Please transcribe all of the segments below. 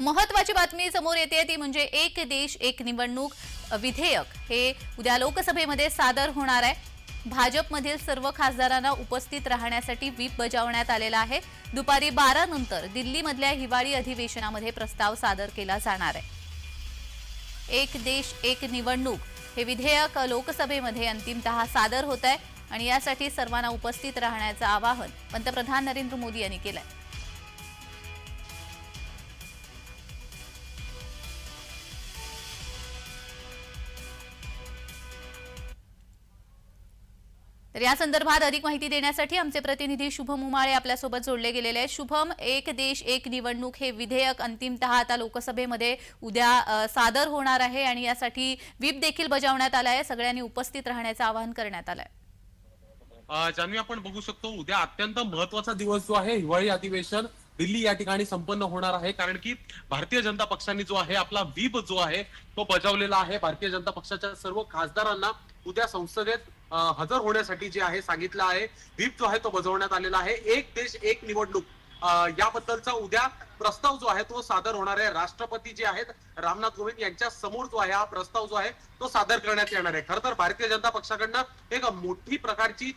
महत्वाची बातमी समोर येते ती म्हणजे एक देश एक निवडणूक विधेयक. हे उद्या लोकसभेमध्ये सादर होणार आहे. भाजपमधील सर्व खासदारांना उपस्थित राहण्यासाठी व्हीप बजावण्यात आलेला आहे. दुपारी बारा नंतर दिल्लीमधल्या हिवाळी अधिवेशनामध्ये प्रस्ताव सादर केला जाणार आहे. एक देश एक निवडणूक हे विधेयक लोकसभेमध्ये अंतिमतः सादर होत आहे आणि यासाठी सर्वांना उपस्थित राहण्याचं आवाहन पंतप्रधान नरेंद्र मोदी यांनी केलं आहे तर या संदर्भात अधिक माहिती देण्यासाठी आमचे प्रतिनिधी शुभम उमाळे आपल्यासोबत जोडले गेलेले आहेत. शुभम एक देश एक निवडणूक हे विधेयक अंतिमतः आता लोकसभेमध्ये उद्या सादर होणार आहे आणि यासाठी व्हीप देखील बजावण्यात आला आहे. सगळ्यांनी उपस्थित राहण्याचं आवाहन करण्यात आलं आहे जान्हवी आपण बघू शकतो उद्या अत्यंत महत्त्वाचा दिवस जो आहे हिवाळी अधिवेशन दिल्ली या ठिकाणी संपन्न होणार आहे. कारण की भारतीय जनता पक्षाने जो आहे आपला व्हीप जो आहे तो बजावलेला आहे. भारतीय जनता पक्षाच्या सर्व खासदारांना उद्या संसदेत हजर होण्यासाठी जे आहे सांगितलं आहे व्हीप जो आहे तो बजावण्यात आलेला आहे. एक देश एक निवडणूक. याबद्दलचा उद्या प्रस्ताव जो आहे तो सादर होणार आहे राष्ट्रपती जे आहेत रामनाथ कोविंद यांच्या समोर जो आहे हा प्रस्ताव जो आहे तो सादर करण्यात येणार आहे खरं तर भारतीय जनता पक्षाकडनं एक मोठी प्रकारची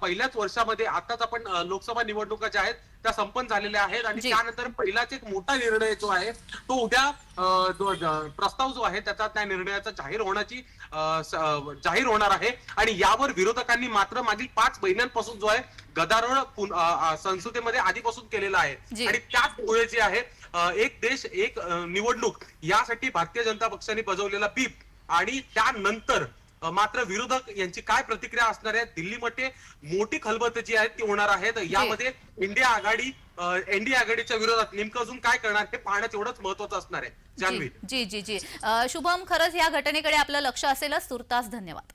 पहिल्याच वर्षामध्ये आताच आपण लोकसभा निवडणुका ज्या आहेत त्या संपन्न झालेल्या आहेत आणि. त्यानंतर पहिलाच एक मोठा निर्णय जो आहे तो उद्या प्रस्ताव जो आहे त्याचा त्या निर्णयाचा जाहीर होण्याची जाहीर होणार आहे आणि यावर विरोधकांनी मात्र मागील पाच महिन्यांपासून जो आहे गदारोळ संसदेमध्ये आधीपासून केलेला. आहे आणि त्याचमुळे जे आहे एक देश एक निवडणूक यासाठी भारतीय जनता पक्षाने बजावलेला बीप आणि त्यानंतर मात्र विरोधक यांची काय प्रतिक्रिया असणार आहे दिल्लीमध्ये मोठी खलबत जी आहे ती होणार आहे तर यामध्ये इंडिया आघाडी एनडीए आघाडीच्या विरोधात नेमकं अजून काय करणार हे पाहणं तेवढंच महत्वाचं असणार आहे. जी. जी जी शुभम खरंच या घटनेकडे आपलं लक्ष असेलच. तुर्तास धन्यवाद.